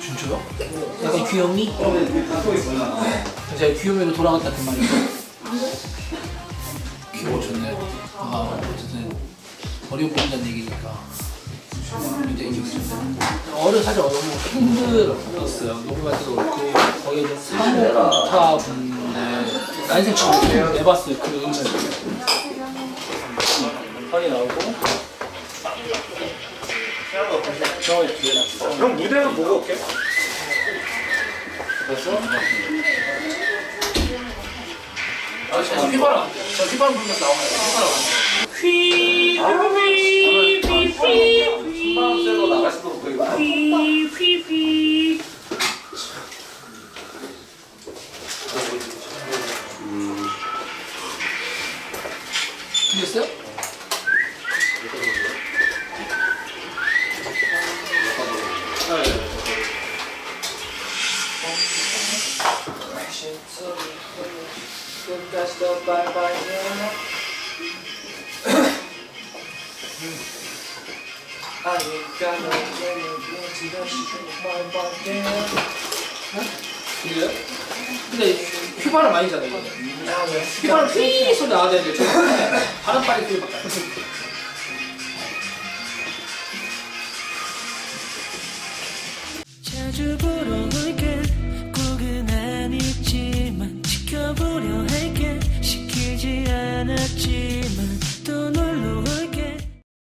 진짜요? 약간 귀요미? 제가 귀요미로 돌아갔다 그 말이죠. 귀여워 좋네. 아 어쨌든 어려운 본다는 얘기니까 굉장히. 어려 사실 너무 힘들었어요. 녹음할 때도 그렇고 거기에 이제 사모타 분인데 난생 처음 내봤어요 그 음을. 확이 나오고. 저의 뒤에 놨어. 형 무대는 보고 올게. 됐어? 아, 저 휘바람, 저 휘바람 불면서 나오나요? 휘바람 휘, 휘, 휘, 휘, 로 나갈 수도 없고 이거. 휘, 휘, 휘. 들렸어요? 들려요? 근데 휘바람 아니잖아요. 이거. 휘바람 휘 소리 나야 되는데 저 바람 빨리 안나 보러 올